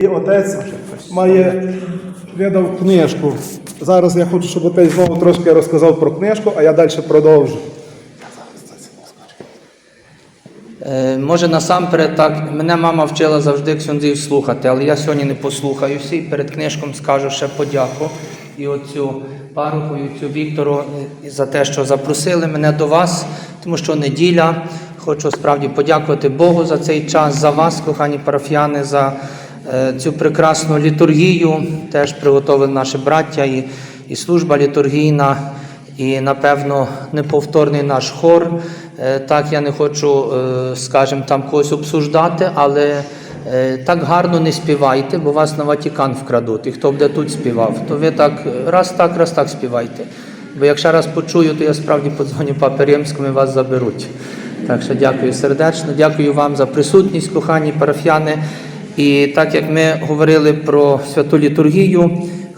І отець має видав книжку. Зараз я хочу, щоб отець знову трошки розказав про книжку, а я далі продовжу. Е, Може насамперед так, мене мама вчила завжди ксьондзів слухати, але я сьогодні не послухаюся і перед книжком скажу ще подяку і оцю паруху, і цю Віктору е, за те, що запросили мене до вас, тому що неділя. Хочу справді подякувати Богу за цей час, за вас, кохані парафіяни, за цю прекрасну літургію. Теж приготовили наші браття і, і служба літургійна. І, напевно, неповторний наш хор. Е, Так, я не хочу, е, скажімо, там когось обсуждати, але е, так гарно не співайте, бо вас на Ватикан вкрадуть. І хто буде тут співав, то ви так раз так, раз так співайте. Бо якщо раз почую, то я справді подзвоню Папі Римському і вас заберуть. Так що дякую сердечно, дякую вам за присутність, кохані парафіяни. І так як ми говорили про святу літургію,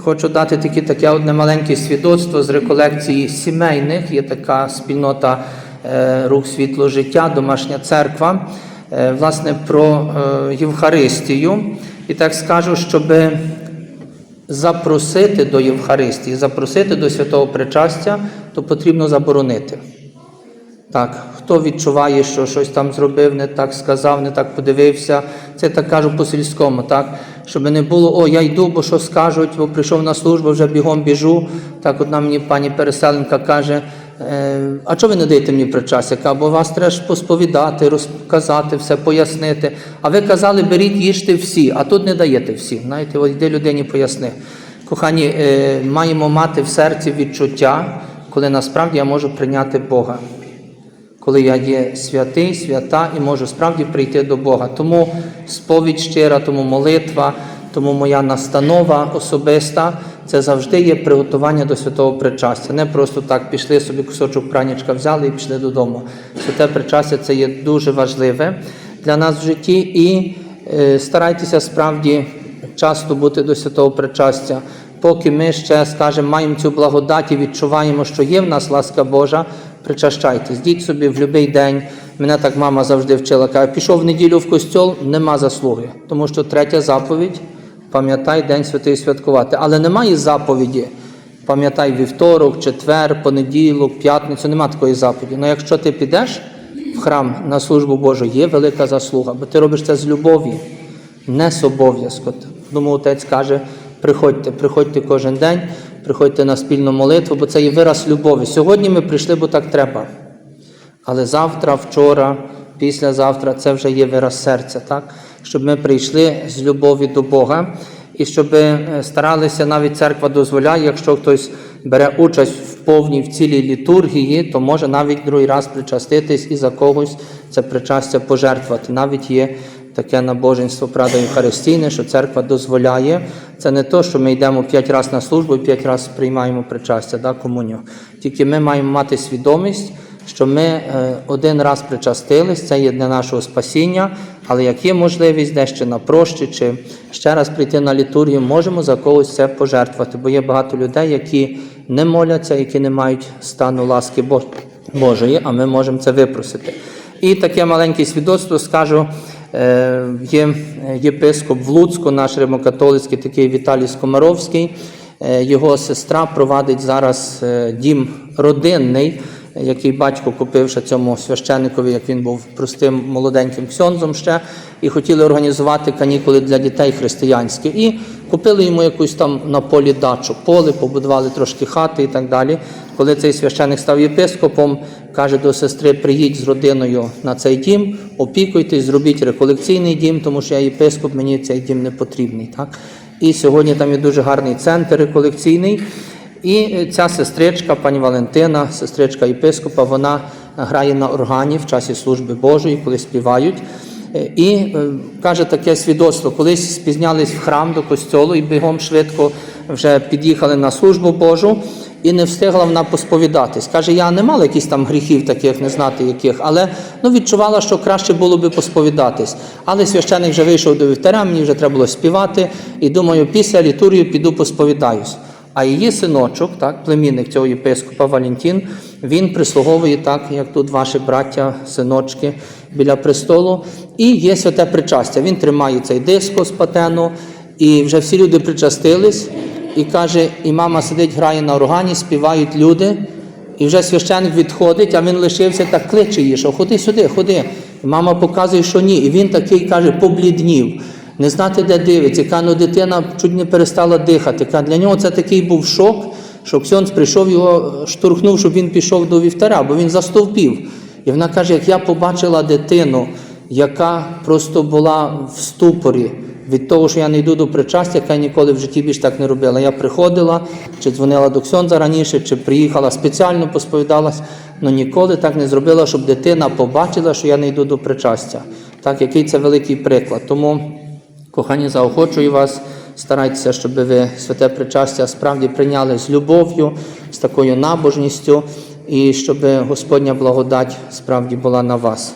Хочу дати таке, таке одне маленьке свідоцтво з реколекції сімейних. Є така спільнота е, рух світло життя, домашня церква, е, власне, про е, Євхаристію. І так скажу, щоб запросити до Євхаристії, запросити до святого причастя, то потрібно заборонити. Так, хто відчуває, що щось там зробив, не так сказав, не так подивився. Це так кажу по-сільському, так? Щоб не було, о, я йду, бо що скажуть, бо прийшов на службу, вже бігом біжу. Так одна мені пані переселенка каже, е, а чого ви не даєте мені причастя? Бо вас треба ж посповідати, розказати, все пояснити. А ви казали, беріть, їжте всі, а тут не даєте всі. Знаєте, от йди людині поясни. Кохані, е, маємо мати в серці відчуття, коли насправді я можу прийняти Бога коли я є святий, свята і можу справді прийти до Бога. Тому сповідь щира, тому молитва, тому моя настанова особиста це завжди є приготування до святого причастя. Не просто так пішли собі кусочок пранічка взяли і пішли додому. Святе причастя це є дуже важливе для нас в житті і е, старайтеся справді часто бути до святого причастя. Поки ми ще, скажімо, маємо цю благодать і відчуваємо, що є в нас ласка Божа, причащайтесь. Діть собі в будь-який день. Мене так мама завжди вчила. Каже, пішов в неділю в костьол, нема заслуги. Тому що третя заповідь пам'ятай День святий святкувати. Але немає заповіді. Пам'ятай вівторок, четвер, понеділок, п'ятницю, нема такої заповіді. Ну якщо ти підеш в храм на службу Божу, є велика заслуга, бо ти робиш це з любові, не з обов'язку. Тому отець каже: приходьте, приходьте кожен день, приходьте на спільну молитву, бо це є вираз любові. Сьогодні ми прийшли, бо так треба. Але завтра, вчора, післязавтра це вже є вираз серця, так? щоб ми прийшли з любові до Бога і щоб е, старалися, навіть церква дозволяє, якщо хтось бере участь в повній в цілій літургії, то може навіть другий раз причаститись і за когось це причастя пожертвувати. Навіть є таке набоженство, правда, Євхаристійне, що церква дозволяє. Це не то, що ми йдемо п'ять разів на службу і п'ять разів приймаємо причастя, да, комунію. Тільки ми маємо мати свідомість, що ми е, один раз причастились, це є для нашого спасіння, але як є можливість дещо на прощі чи ще раз прийти на літургію, можемо за когось це пожертвувати, бо є багато людей, які не моляться, які не мають стану ласки Божої, а ми можемо це випросити. І таке маленьке свідоцтво скажу. Е, Є єпископ в Луцьку, наш римокатолицький такий Віталій Скомаровський. Е, Його сестра провадить зараз е, дім родинний, який батько купив ще цьому священникові, як він був простим молоденьким ксьонзом ще, і хотіли організувати канікули для дітей християнські. І купили йому якусь там на полі дачу, поле, побудували трошки хати і так далі. Коли цей священник став єпископом, каже до сестри: приїдь з родиною на цей дім, опікуйтесь, зробіть реколекційний дім, тому що я єпископ, мені цей дім не потрібний. Так? І сьогодні там є дуже гарний центр реколекційний. І ця сестричка, пані Валентина, сестричка єпископа, вона грає на органі в часі служби Божої, коли співають. Е, І е, каже таке свідоцтво, колись спізнялись в храм до костьолу і бігом швидко вже під'їхали на службу Божу, і не встигла вона посповідатись. Каже, я не мала якісь там гріхів, таких, не знати яких, але ну, відчувала, що краще було би посповідатись. Але священик вже вийшов до вівтаря, мені вже треба було співати, і думаю, після літургії піду посповідаюсь. А її синочок, так, племінник цього єпископа Валентин, він прислуговує так, як тут ваші браття, синочки біля престолу. І є святе причастя. Він тримає цей диско з патену, І вже всі люди причастились, і каже, і мама сидить, грає на органі, співають люди. І вже священник відходить, а він лишився так кличе її, що ходи сюди, ходи. І мама показує, що ні. І він такий каже, побліднів. Не знати, де дивиться. Каже, ну дитина чуть не перестала дихати. Для нього це такий був шок, що Ксьонц прийшов його штурхнув, щоб він пішов до вівтаря, бо він застовпів. І вона каже, як я побачила дитину, яка просто була в ступорі від того, що я не йду до причастя, яка ніколи в житті більш так не робила. Я приходила, чи дзвонила до Ксьонза раніше, чи приїхала спеціально посповідалась, але ніколи так не зробила, щоб дитина побачила, що я не йду до причастя. Так, який це великий приклад. Тому, кохані, заохочую вас, старайтеся, щоб ви святе причастя справді прийняли з любов'ю, з такою набожністю, і щоб Господня благодать справді була на вас.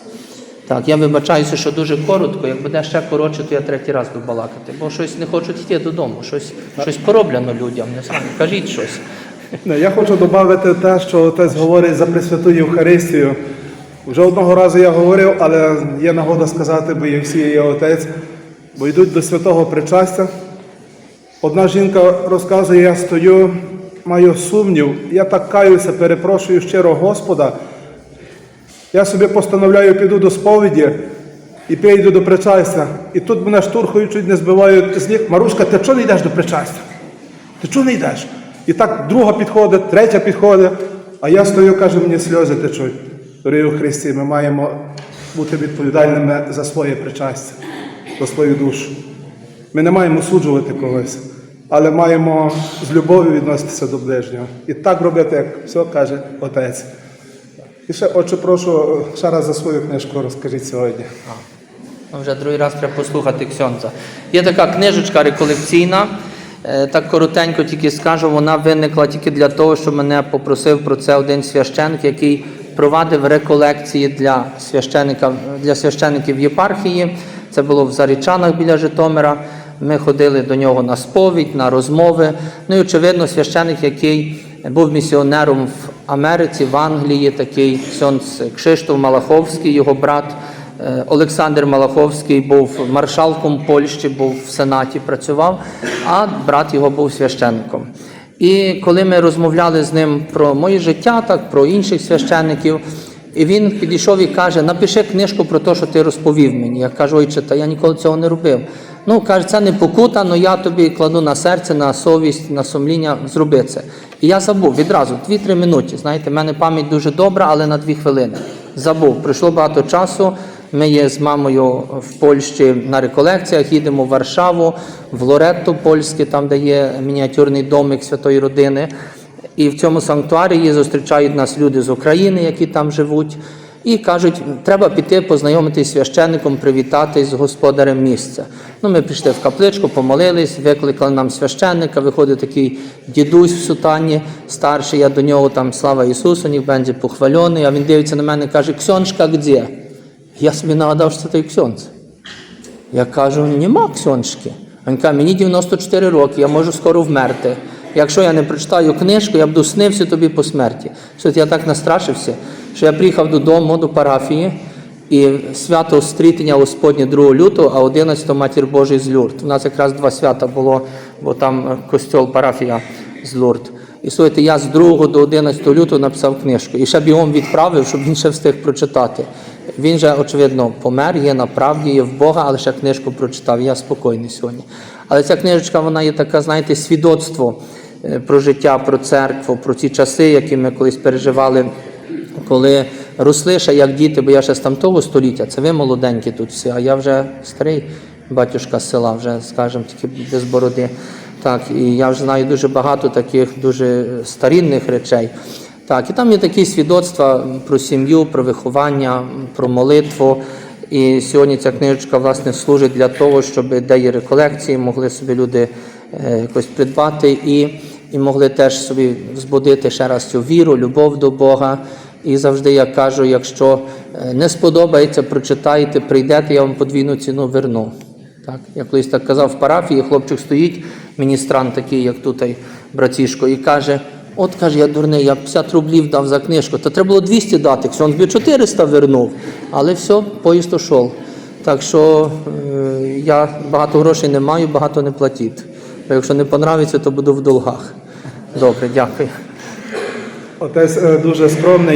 Так, я вибачаюся, що дуже коротко. Як буде ще коротше, то я третій раз буду балакати, бо щось не хочуть йти додому, щось, щось пороблено людям. Не знаю, кажіть щось. Я хочу додати те, що отець говорить за Пресвяту Євхаристію. Вже одного разу я говорив, але є нагода сказати, бо є всі є отець, бо йдуть до святого причастя. Одна жінка розказує, я стою, маю сумнів, я так каюся, перепрошую щиро Господа. Я собі постановляю, піду до сповіді і прийду до причастя. І тут мене штурхають, чуть не збивають з ніг. Марушка, ти чого не йдеш до причастя? Ти чого не йдеш? І так друга підходить, третя підходить, а я стою, каже, мені сльози течуть. Дорогі у Христі, ми маємо бути відповідальними за своє причастя, за свою душу. Ми не маємо суджувати когось, але маємо з любов'ю відноситися до ближнього. І так робити, як все каже Отець. І ще, отче, прошу, ще раз за свою книжку розкажіть сьогодні. Ну, Вже другий раз треба послухати Ксьонза. Є така книжечка реколекційна. е, Так коротенько тільки скажу, вона виникла тільки для того, що мене попросив про це один священник, який провадив реколекції для священника для священиків єпархії. Це було в Зарічанах біля Житомира. Ми ходили до нього на сповідь, на розмови. Ну і очевидно, священик, який був місіонером в Америці, в Англії, такий Ксьонц Кшиштоф Малаховський, його брат. Е, Олександр Малаховський був маршалком Польщі, був в Сенаті, працював, а брат його був священником. І коли ми розмовляли з ним про моє життя, так про інших священників, і він підійшов і каже: напиши книжку про те, що ти розповів мені. Я кажу, ой, та я ніколи цього не робив. Ну, каже, це не покута, але я тобі кладу на серце, на совість, на сумління, зроби це. І я забув відразу, 2-3 минуті. Знаєте, в мене пам'ять дуже добра, але на 2 хвилини. Забув. Пройшло багато часу. Ми є з мамою в Польщі на реколекціях, їдемо в Варшаву, в Лоретто польське, там, де є мініатюрний домик святої родини. І в цьому санктуарії зустрічають нас люди з України, які там живуть, і кажуть, треба піти познайомитись з священником, привітатись з господарем місця. Ну, ми пішли в капличку, помолились, викликали нам священника, виходить такий дідусь в сутані, старший, я до нього там слава Ісусу, ніг бензі похвальоний, а він дивиться на мене і каже, Ксьоншка де? Я собі нагадав, що це той ксьонц. Я кажу, нема ксьоншки. Він каже, мені 94 роки, я можу скоро вмерти. Якщо я не прочитаю книжку, я буду снився тобі по смерті. Що я так настрашився, що я приїхав додому до парафії, і свято стрітення Господнє 2 лютого, а 11 Матір Божий з Люрд. У нас якраз два свята було, бо там е, костьол, парафія з Люрд. І слухайте, я з 2 до 11 лютого написав книжку. І ще бігом відправив, щоб він ще встиг прочитати. Він же, очевидно, помер, є на правді, є в Бога, але ще книжку прочитав. Я спокійний сьогодні. Але ця книжечка, вона є така, знаєте, свідоцтво е, про життя, про церкву, про ті часи, які ми колись переживали, коли росли ще як діти, бо я ще з тамтого століття, це ви молоденькі тут всі, а я вже старий батюшка з села, вже, скажімо, тільки без бороди. Так, і я вже знаю дуже багато таких дуже старінних речей. Так, і там є такі свідоцтва про сім'ю, про виховання, про молитву. І сьогодні ця книжечка власне служить для того, щоб де реколекції, могли собі люди е, якось придбати і, і могли теж собі збудити ще раз цю віру, любов до Бога. І завжди я кажу, якщо е, не сподобається, прочитайте, прийдете, я вам подвійну ціну верну. Так, я колись так казав в парафії, хлопчик стоїть, міністрант такий, як тут братішко, і каже: от каже, я дурний, я 50 рублів дав за книжку, то треба було 200 дати, якщо він тобі 400 вернув, але все, поїзд ушов. Так що е, я багато грошей не маю, багато не платіть. Бо якщо не понравиться, то буду в долгах. Добре, дякую. Отець е, дуже скромний.